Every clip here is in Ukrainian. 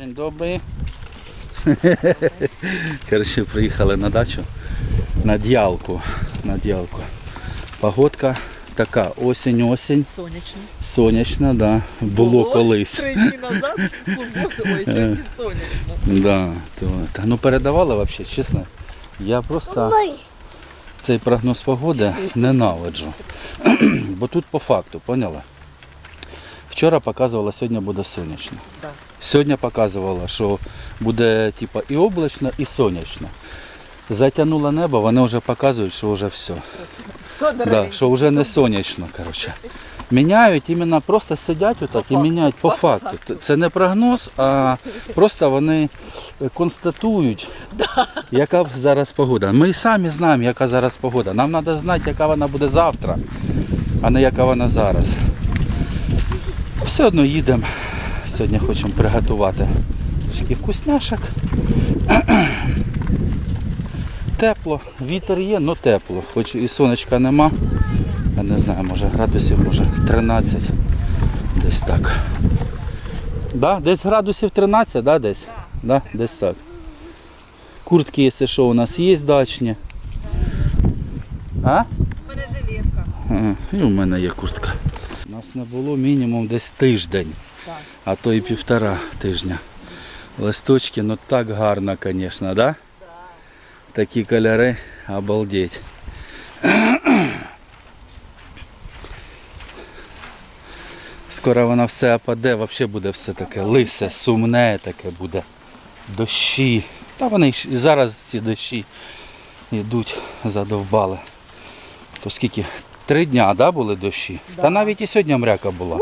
День добрий. Коротше, приїхали на дачу на діялку. На діялку. Погодка така осінь-осінь. Сонячно. Сонячна, да. Було, колись. Три дні назад, суботу, ой, сьогодні сонячно. Да, то, та, ну передавали взагалі, чесно. Я просто цей прогноз погоди ненавиджу. Бо тут по факту, поняла? Вчора показувала, сьогодні буде сонячно. Да. Сьогодні показувала, що буде типа, і облачно, і сонячно. Затягнуло небо, вони вже показують, що вже все. Да, що вже не сонячно. Коротше. Міняють іменно просто сидять отак і міняють по факту. Це не прогноз, а просто вони е, констатують, яка зараз погода. Ми і самі знаємо, яка зараз погода. Нам треба знати, яка вона буде завтра, а не яка вона зараз. Все одно їдемо. Сьогодні хочемо приготувати трішки вкусняшок. Тепло, вітер є, але тепло. Хоч і сонечка нема. Я не знаю, може градусів, може 13. Десь так. Да? Десь градусів 13, да, десь? Да, десь так. Куртки, якщо що, у нас є дачні. А? У мене жилетка. І у мене є куртка. У нас не було мінімум десь тиждень. А то і півтора тижня. Листочки, ну так гарно, звісно, да? Такі кольори, обалдеть. Скоро воно все опаде, взагалі буде все таке лисе, сумне таке буде. Дощі. Та вони і зараз ці дощі йдуть, задовбали. То скільки? Три дня да, були дощі? Да. Та навіть і сьогодні мряка була.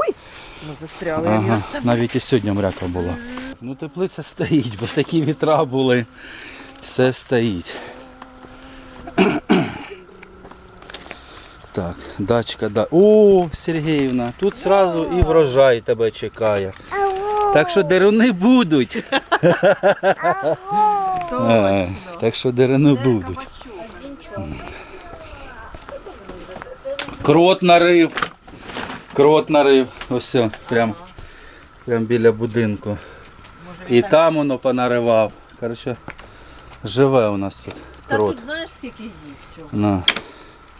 Ми застряли. Ага, навіть і сьогодні мряка була. Ну теплиця стоїть, бо такі вітра були. Все стоїть. Так, дачка, да. О, Сергіївна, тут зразу і врожай тебе чекає. Так що деруни будуть. А, так що деруни будуть. Крот нарив. Крот нарив. Ось, все, прям, прям біля будинку. І там воно понаривав. Коротше, живе у нас тут Та крот. тут знаєш, скільки їх цього, На.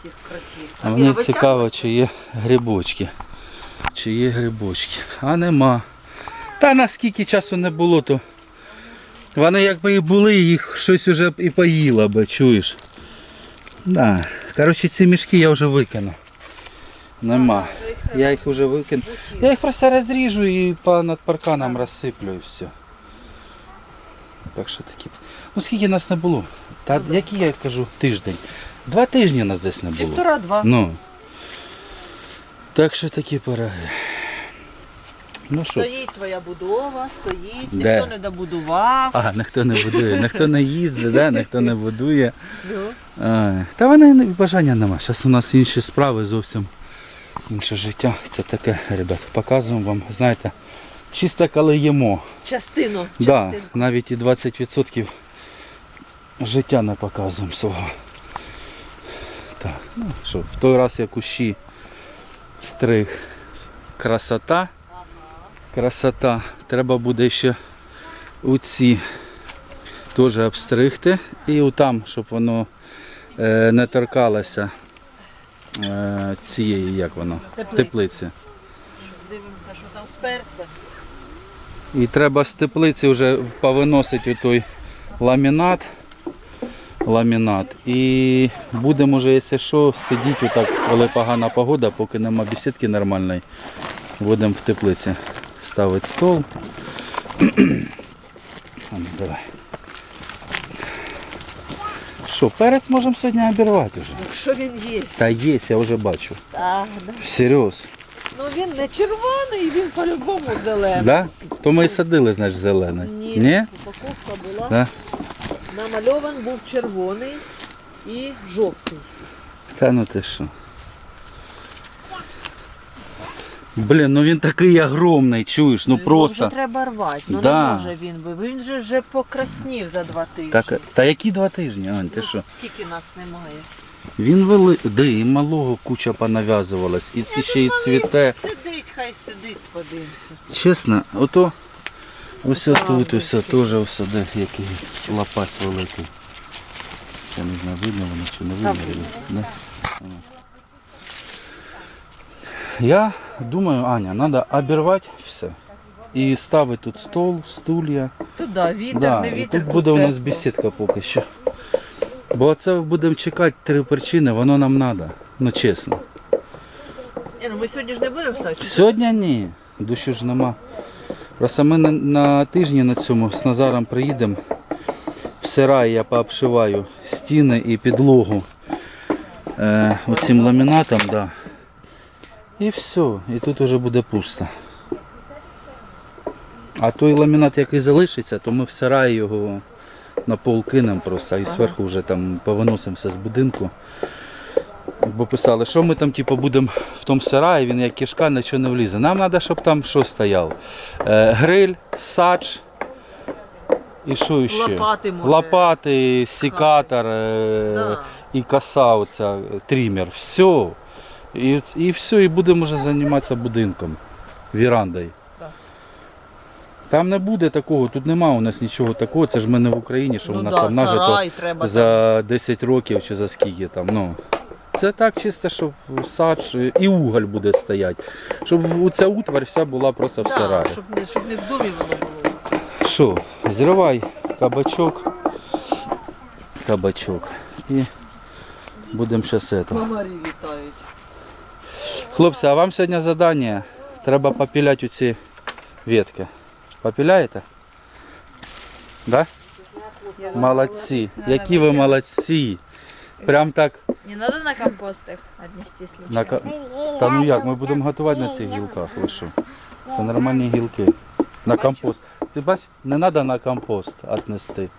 цих кротів. А мені цікаво, чи є грибочки. Чи є грибочки. А нема. Та наскільки часу не було, то вони якби і були, їх щось уже і поїло би, чуєш. Да. Коротше, ці мішки я вже викину. Нема. Я їх вже викину. Я їх просто розріжу і по над парканом розсиплю і все. Так що такі. Ну скільки нас не було? Та який я кажу тиждень? Два тижні нас десь не було. Півтора-два. Ну. Так що такі пироги. Ну що, Стоїть твоя будова, стоїть, Де? ніхто не добудував. а, ніхто не будує, ніхто не їздить, да? ніхто не будує. Ну, А, та вони бажання нема. Зараз у нас інші справи зовсім інше життя. Це таке, ребят, показуємо вам, знаєте, чисто коли їмо. Частину. Да, навіть і 20% життя не показуємо свого. Так, ну що, в той раз я кущі стриг. Красота. Красота. Треба буде ще у ці теж обстригти. І там, щоб воно е, не торкалося е, цієї, як воно, Теплиці. теплиці. Дивимося, що там з. І треба з теплиці вже повиносити той ламінат. Ламінат. І будемо вже, якщо що, сидіти отак, коли погана погода, поки нема бесідки нормальної. Будемо в теплиці ставити стол. А ну, давай. Що, перець можемо сьогодні обірвати вже? Якщо він є. Та є, я вже бачу. Так, да. Серйоз. Ну він не червоний, він по-любому зелений. Да? То ми і садили, значить, зелений. Ні, Ні? упаковка була. Да? Намальован був червоний і жовтий. Та ну ти що. Блін, ну він такий огромний, чуєш, ну просто. вже треба рвати. Ну Да. не може він, бо він же вже покраснів за два тижні. Так, та які два тижні, Ань, ти Ну, що? Скільки нас немає? Він вели. Де і малого куча понав'язувалась, і ці ще й цвіте. Сидить, хай сидить, подивимося. Чесно, ото Ось тут, ось теж ось де який лопась великий. Я не знаю, видно воно чи не видно. Да? Я думаю, Аня, треба обірвати все. І ставити тут стол, стулья. Туди, вітер, Да, не і вітер. тут буде у нас бесідка поки що. Бо це будемо чекати три причини, воно нам треба. Ну чесно. Ні, ну ми сьогодні ж не будемо писати. Сьогодні ні, дощу ж нема. Просто ми на, на тижні на цьому з Назаром приїдемо. В сараї я пообшиваю стіни і підлогу е, оцим ламінатом, да. І все, і тут вже буде пусто. А той ламінат, який залишиться, то ми в сараї його на пол кинемо просто, і зверху вже там повиносимося з будинку. Бо писали, що ми там типу, будемо в тому сараї, він як кишка, нічого не влізе. Нам треба, щоб там що стояло. Е, гриль, садж і що ще? Лопати може. Лопати, секатор е, Да. і коса, оця, трімер. Все. І, і все, і будемо вже займатися будинком, вірандою. Там не буде такого, тут нема у нас нічого такого, це ж ми не в Україні, що ну, у нас да, там нажито треба там. за 10 років чи за скільки там. Ну. Це так чисто, щоб садж і уголь буде стояти. Щоб ця утварь вся була просто в Да, сараї. щоб, не, щоб не в домі воно було. Що, зривай кабачок. Кабачок. І будемо ще це. Комарі літають. Хлопці, а вам сьогодні завдання. Треба попіляти ці ветки. Попіляєте? Да? Молодці. Які ви молодці. Прям так. Не надо на компост их отнести случайно. На... Та ну як, ми будемо готувати на цих гілках, ви що? Це нормальні гілки. На компост. Ти бач, не треба на компост віднести.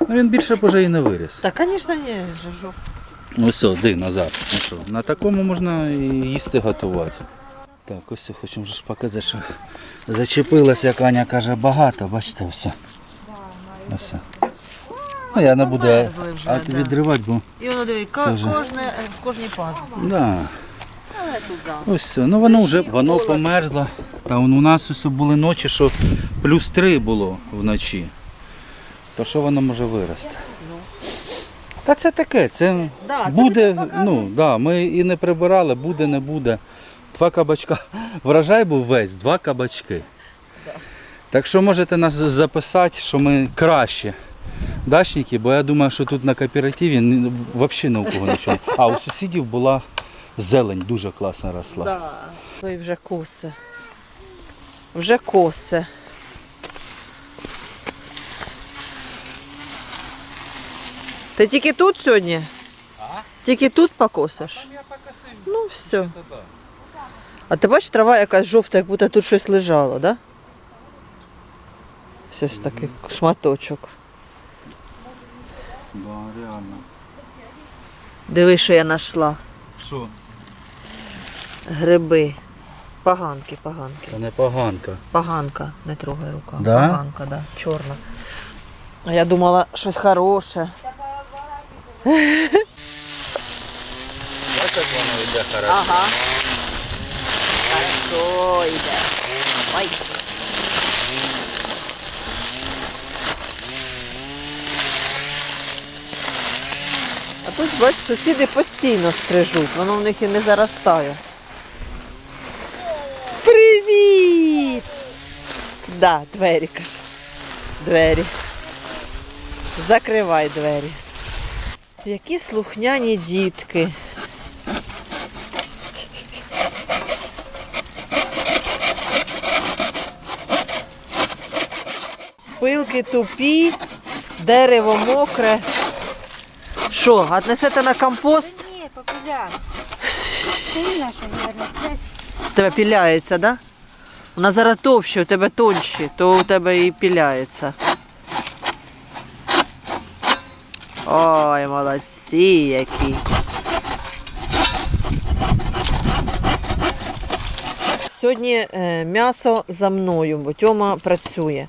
Ну він більше б уже і не виріс. Та, звісно, ні, жижу. Ну все, ди назад. Ну що, на такому можна і їсти готувати. Так, ось хочемо ж показати, що зачепилась, як Аня каже, багато, бачите, все. Ось. Ну я не буду а- да. відривати, бо. І воно диви, кожне, в кожній пазусі. Да. Ось все. Ну воно вже воно померзло. Та у нас ось були ночі, що плюс 3 було вночі. То що воно може вирости? Та це таке, це Да, це буде, ми показуємо. ну да, ми і не прибирали, буде, не буде. Два кабачка. Врожай був весь, два кабачки. Да. Так що можете нас записати, що ми кращі дачники, бо я думаю, що тут на кооперативі ні- взагалі ні у кого нічого. А у сусідів була зелень, дуже класно росла. Да. Ой, вже косе. Вже косе. Ти тільки тут сьогодні? Тільки тут покосиш? Ну, все. А ти бачиш, трава якась жовта, як будто тут щось лежало, да? Ось такий шматочок. Да, реально. Диви, що я знайшла. Що? Гриби. Поганки, поганки. Це не поганка. Поганка, не трогай рука. Да? Поганка, да, чорна. А я думала, щось хороше. Бачиш, як воно йде хорошо. Ага. Хорошо йде. Ой. А тут, бач, сусіди постійно стрижуть, воно в них і не заростає. Привіт! Да, двері каже. Двері. Закривай двері. Які слухняні дітки. Пилки тупі, дерево мокре. Що, отнесете на компост? Наша, наверное, У тебе піляється, да? Вона зараз товще, у тебе тонші, то у тебе і піляється. Ой, молодці які. Сьогодні е, м'ясо за мною, бо Тьома працює.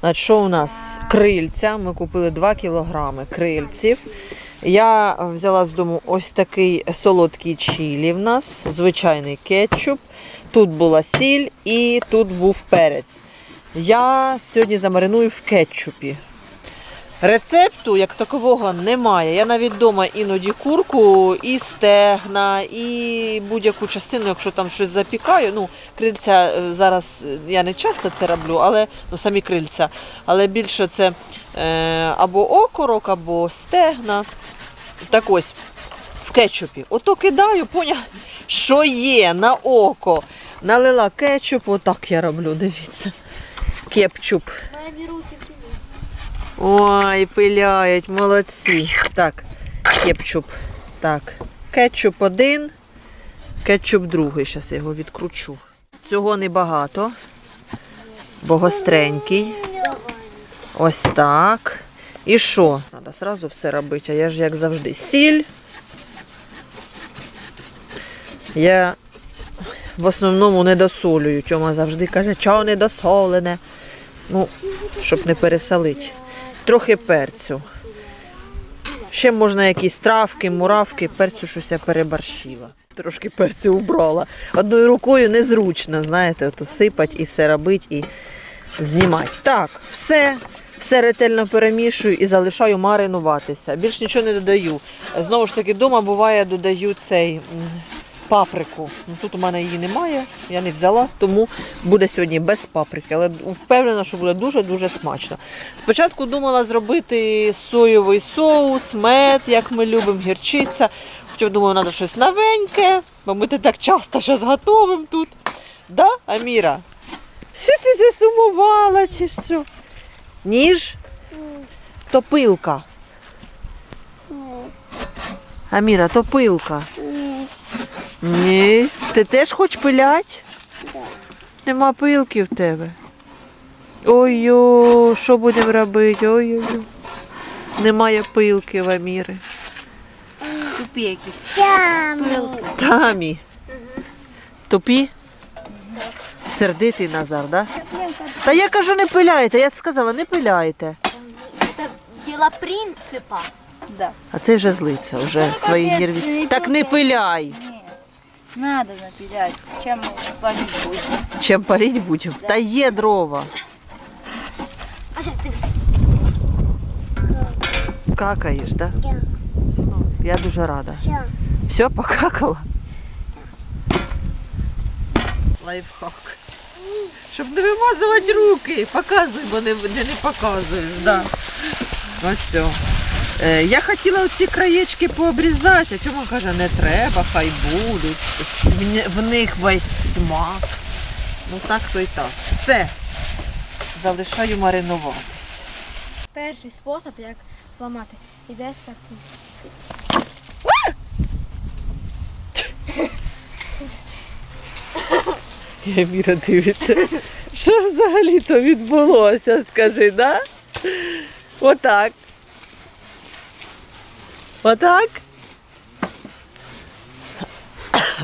Значить, що у нас? Крильця. Ми купили 2 кілограми крильців. Я взяла з дому ось такий солодкий чилі в нас, звичайний кетчуп. Тут була сіль і тут був перець. я сьогодні замариную в кетчупі. Рецепту як такового немає. Я навіть вдома іноді курку, і стегна, і будь-яку частину, якщо там щось запікаю. Ну, крильця е, зараз е, я не часто це роблю, але ну, самі крильця. Але більше це е, або окорок, або стегна. Так ось, в кетчупі. Ото кидаю, поняв, що є на око. Налила кетчуп, отак я роблю, дивіться. Кепчуп. Мамі руки Ой, пиляють, молодці. Так, кетчуп. Так. Кетчуп один, кетчуп другий. Зараз його відкручу. Цього небагато, бо гостренький. Ось так. І що? Треба одразу все робити, а я ж як завжди. Сіль. Я в основному не досолюю. Тьома завжди каже, чого не досолене. Ну, щоб не пересолити. Трохи перцю. Ще можна якісь травки, муравки, перцю щось я переборщила. Трошки перцю убрала. Одною рукою незручно, знаєте, ото сипать і все робить і знімати. Так, все, все ретельно перемішую і залишаю маринуватися. Більш нічого не додаю. Знову ж таки, вдома буває, додаю цей паприку. Ну, тут у мене її немає, я не взяла, тому буде сьогодні без паприки. Але впевнена, що буде дуже-дуже смачно. Спочатку думала зробити соєвий соус, мед, як ми любимо, гірчиця. Хоча думаю, треба щось новеньке, бо ми так часто зараз готуємо тут. Да, Аміра? Що ти засумувала чи що? Ніж? То пилка. Аміра, то пилка. Ні. Ти теж хочеш пилять? Нема пилки в тебе. Ой-ой, що будемо робити? Ой-ой-ой. Немає пилки в Аміри. Тупі якісь. Тямі. Тамі. Тупі? Сердитий Назар, да? Та я кажу, не пиляйте, я сказала, не пиляйте. Це діло принципа. Да. А це вже злиться, вже свої нерві. Так не пиляй. Ні. Надо напілять. Чим палить буде. Чим паліть будемо? Та є дрова. А як дивись? Какаєш, да? Ну, Я дуже рада. Що? Все, покакала. Лайфхак. Щоб не вимазувати руки. Показуй, бо не, не, не показуєш. Да. Ось все. Е, я хотіла оці краєчки пообрізати, а чому каже, не треба, хай будуть. В, них весь смак. Ну так то і так. Все. Залишаю маринуватись. Перший спосіб, як зламати. Ідеш так. Я Міра дивиться. Що взагалі то відбулося, скажи, да? Отак. Отак.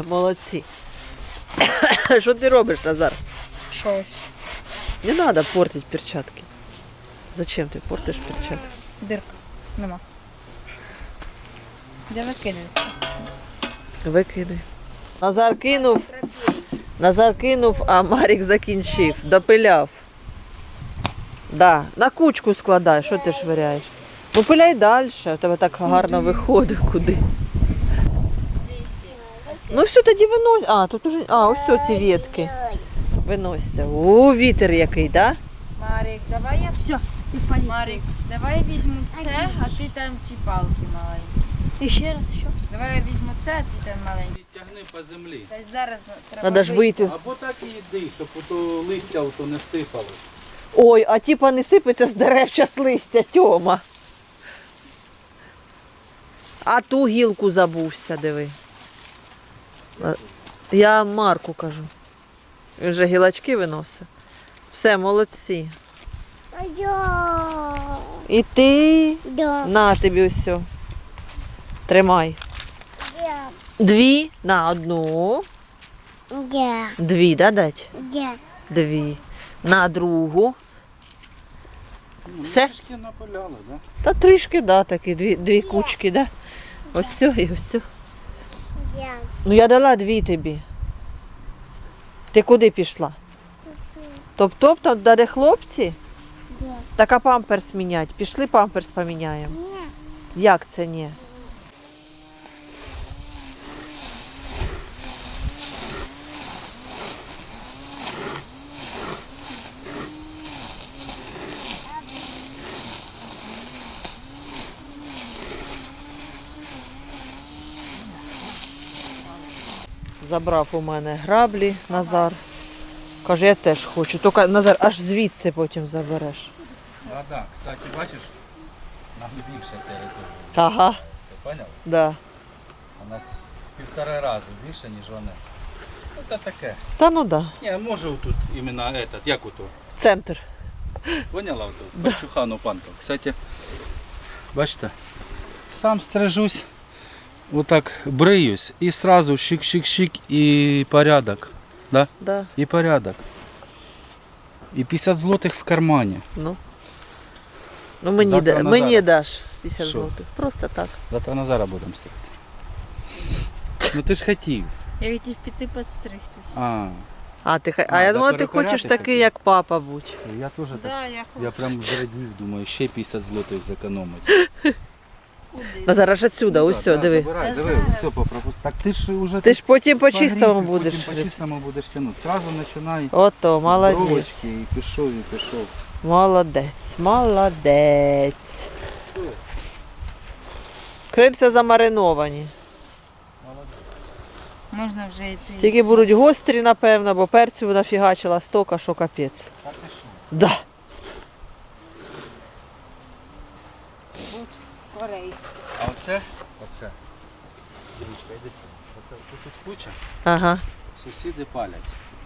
Молодці. Що ти робиш, Назар? Щось. Не треба портити перчатки. Зачем ти портиш перчатки? Дирка. Нема. Де викидається? Викидай. Назар кинув. Назар кинув, а Марік закінчив, допиляв. Да. На кучку складай, що ти швиряєш? Ну пиляй далі, у тебе так гарно виходить куди. Ну все, тоді винось. А, тут уже. А, ось ці ветки. Виносьте. О, вітер який, да? Марик, давай я Все. Марик, давай я візьму це, а ти там ці палки маленькі. І ще раз, що? Давай я візьму це, а ти там маленькі. Тягни по землі. Та й зараз треба. Треба ж вийти. Або так і йди, щоб ото листя ото не сипало. Ой, а типа не сипеться з дерев час листя, Тьома. А ту гілку забувся, диви. Я Марку кажу. Він вже гілочки виносить. Все, молодці. І ти Да. на тобі все. Тримай. Дві на одну. Дві, да, дать? Дві. На другу. Все? Трішки напаляли, да? Та трішки, да, такі дві, дві кучки, да. Ось все і ось все. Я. Ну я дала дві тобі. Ти куди пішла? Топ-топ там де хлопці? Так а памперс мінять. Пішли памперс поміняємо. Ні. Як це ні? Забрав у мене граблі Назар. Каже, я теж хочу. Тільки Назар аж звідси потім забереш. Да, да. Кстати, бачиш, нам більше території. Ага, Ти поняв? да. У нас в півтора рази більше, ніж вони. Це таке. Та ну да. Ні, може тут іменно этот, як ото. Центр. Поняла ото? Пачухану панку. Кстати, бачите, сам стрижусь, отак бриюсь і сразу шик-шик-шик і порядок. Да? Да. І порядок. І 50 злотих в кармані. Ну. Ну мені, Завтра да, на мені зараз. даш 50 Що? злотих. Просто так. Завтра на зараз будемо стригти. Ну ти ж хотів. Я хотів піти підстригтись. А, А, ти, хай- а, А, я да думала, ти перекоряти хочеш такий, хотів. як папа будь. я теж так. Да, я хочу. Я прям зрадів, думаю, ще 50 злотих зекономити. Куди? Назар, аж отсюда, Ну, ось так, все, диви. Забирай, диви, все попропусти. Так ти ж уже Ти ж потім по чистому будеш. Потім по чистому будеш тягнути. Зразу починай Ото, молодець. бровочки і пішов, і пішов. Молодець, молодець. Крильця замариновані. Можна вже йти. Тільки будуть гострі, напевно, бо перцю нафігачила стока, що капець. Так і що? Да. Корейська. А оце? Оце. Дивічка, йди сюди. Оце тут, тут куча. Ага, Сусіди палять.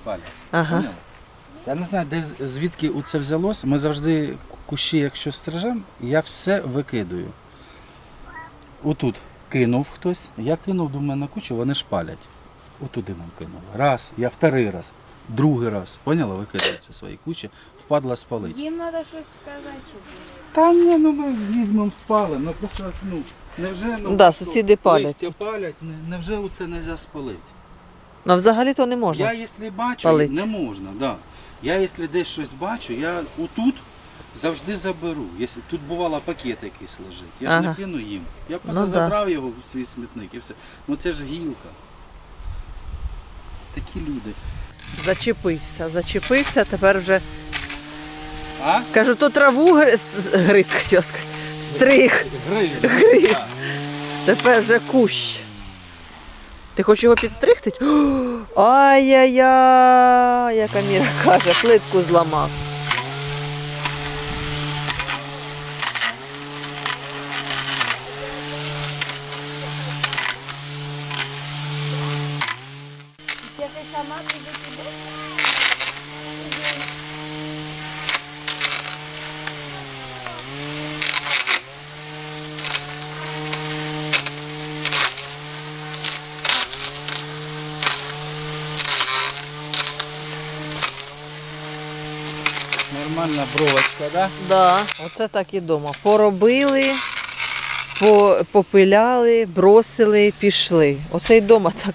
Палять. ага. Поняли? Я не знаю, де звідки у це взялось. Ми завжди кущі, якщо стрижемо, я все викидаю. Отут кинув хтось, я кинув, думаю, на кучу, вони ж палять. Отуди нам кинув. Раз, я вторий раз, другий раз. Поняла, викидаються свої кучі, впадла спалить. Їм треба щось сказати. Та ні, ну ми візьмемо спалимо, ну просто ну, невже ну, Да, сусіди палять. Листя палять, не- невже у це не можна спалити? Ну взагалі то не можна. Я якщо бачу, палить. не можна, да. Я якщо десь щось бачу, я отут завжди заберу. Якщо тут бувало пакет якийсь лежить, я ж Ага. не кину їм. Я просто Ну да. забрав його в свій смітник і все. Ну це ж гілка. Такі люди. Зачепився, зачепився, тепер вже. А? Кажу, то траву гриз, гриз хотіла сказати. Стриг. Гриз. Тепер вже кущ. Ти хочеш його підстригти? Ай-яй-яй, яка Міра каже, плитку зламав. Я ти сама туди підеш? Нормальна бровочка, да? Да, оце так і дома. Поробили, попиляли, бросили, пішли. Оце й дома так.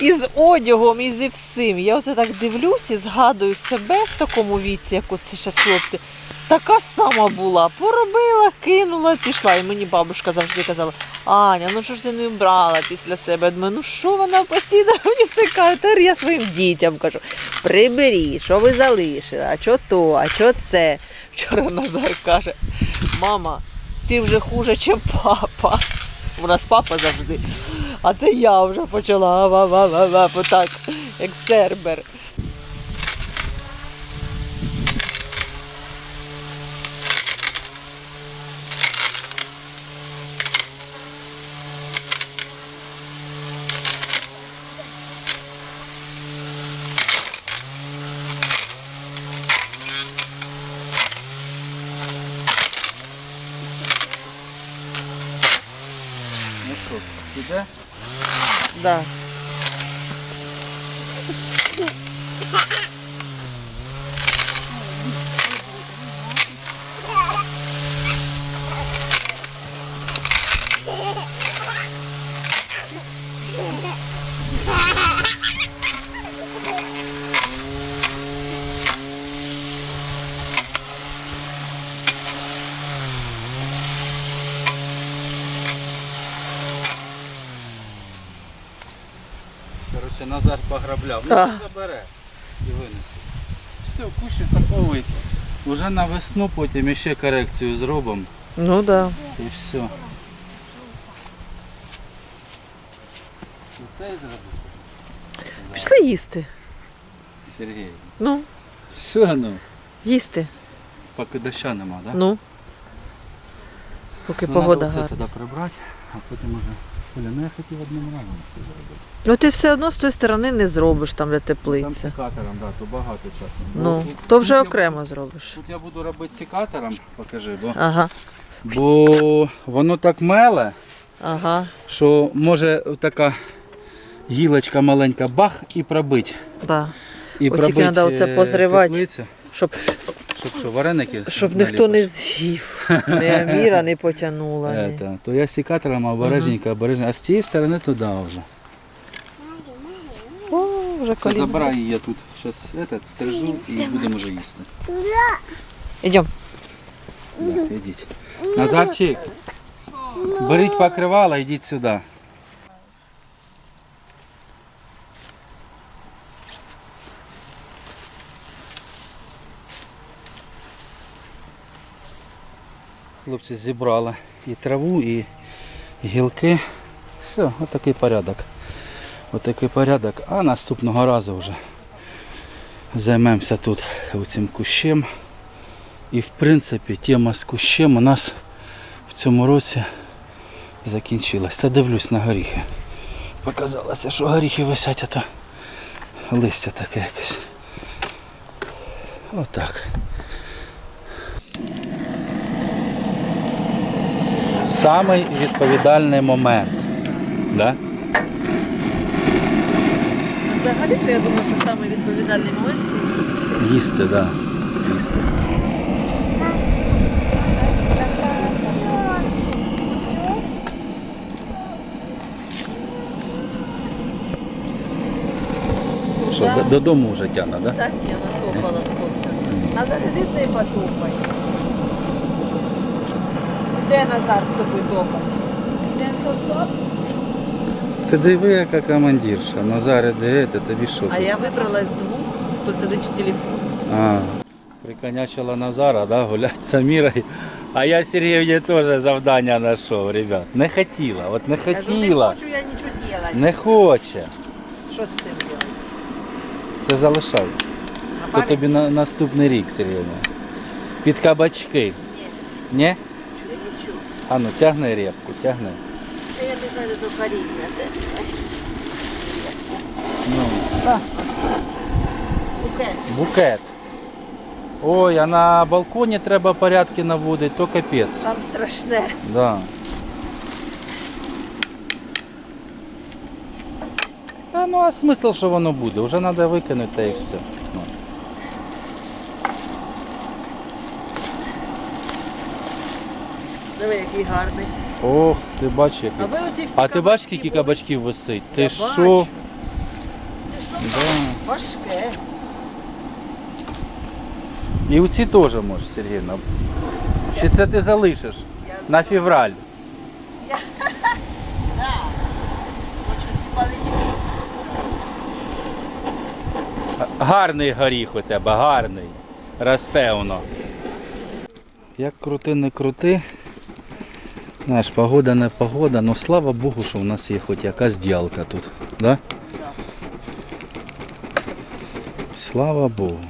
І з одягом, і зі всім. Я оце так дивлюсь і згадую себе в такому віці, як оце зараз хлопці. Така сама була. Поробила, кинула, пішла. І мені бабушка завжди казала, Аня, ну що ж ти не брала після себе? Думаю, ну що вона постійно мені це? Тепер я своїм дітям кажу, приберіть, що ви залишили, а що то, а що це. Вчора Назар каже, мама, ти вже хуже, ніж папа. У нас папа завжди. А це я вже почала ва-ва-ва-ва, отак, як цербер. Ну що, піде? Да. Це Назар пограбляв. Ну, Так. забере і винесе. Все, кущик таковий. Уже на весну потім ще корекцію зробимо Ну да. і все. Оце і зробити. Пішли їсти. Сергій. Ну, Що ну? їсти. Поки доща нема, так? Да? Ну. Поки Ну, погода гарна. тоді прибрати, а потім уже. Оля, ну я хотів одним разом це зробити. Ну ти все одно з тої сторони не зробиш там, де Там теплиця. секатором, да, то багато часу. Бо Ну, тут- то вже тут я окремо зробиш. Тут я буду робити секатором, покажи, бо, Ага, бо воно так меле, ага, що може така гілочка маленька бах і пробить. да. І От тільки надо оце е, позривати. теплицю. Щоб, Щоб що, вареники? щоб ніхто не з'їв. Ні Аміра не потягнула. Ні. Это, то я секатором обережненько, обережненько, а з цієї сторони туди вже. О, вже Це коліна. забирай її я тут зараз этот, стрижу і будемо вже їсти. Ідемо. Да, ідіть. Назарчик, беріть покривало, йдіть сюди. Хлопці зібрали і траву, і гілки. Все, отакий порядок. Отакий порядок. А наступного разу вже займемося тут цим кущем. І в принципі тема з кущем у нас в цьому році закінчилась. Та дивлюсь на горіхи. Показалося, що горіхи висять, а то листя таке якесь. Отак. Самий відповідальний момент. Да? Взагалі, то я думаю, що саме відповідальний момент це їсти. Їсти, так. Да. Їсти. Що, Да. додому вже тягне, да? Так, я натопала з іди з нею потопай. Де Назар з тобою топать? Ти диви, яка командирша. Назаре, де це, тобі що? А я вибрала з двох, хто сидить в телефоні. А, приконячила Назара, да, гулять з Амірою. А я Сергіївні теж завдання знайшов, ребят. Не хотіла, от не Кажу, не хотіла. хочу я нічого робити. Не хоче. Що з цим робити? Це залишай. На То пам'ять? тобі на наступний рік, Сергіївна. Під кабачки. Ні? А ну тягни репку, тягни. Та Я не знаю, до коріння. Ну, Букет. букет. Ой, а на балконі треба порядки наводити, то капець. Там страшне. Да. А ну а смисл, що воно буде? Вже треба викинути та і все. Диви, який гарний. Ох, ти бачиш, який. А ви оті всі А ти бачиш, кабачки скільки були? кабачків висить? Ти Я що? бачу. Ти що? Да. Важке. І оці теж можеш, Сергійна. Чи це ти залишиш Я на февраль? хочу ці палички. Га- Гарний горіх у тебе, гарний. Росте воно. Як крути, не крути. Знаєш, погода не погода, але слава Богу, що в нас є хоч якась ділка тут. Да? Слава Богу.